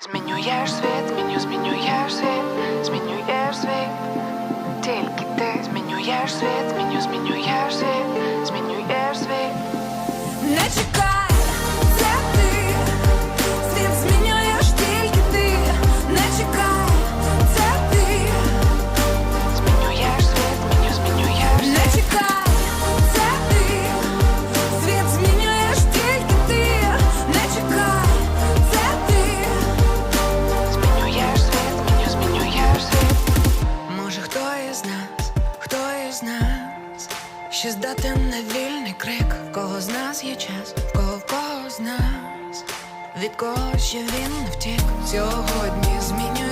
Змінюєш світ, зміню, змінюєш світ, змінюєш світ. Тільки ти змінюєш світ, зміню, змінюєш світ, Хто із нас ще здатен на вільний крик, в кого з нас є час, в кого в кого з нас, від кого ще він не втік. Сьогодні змінює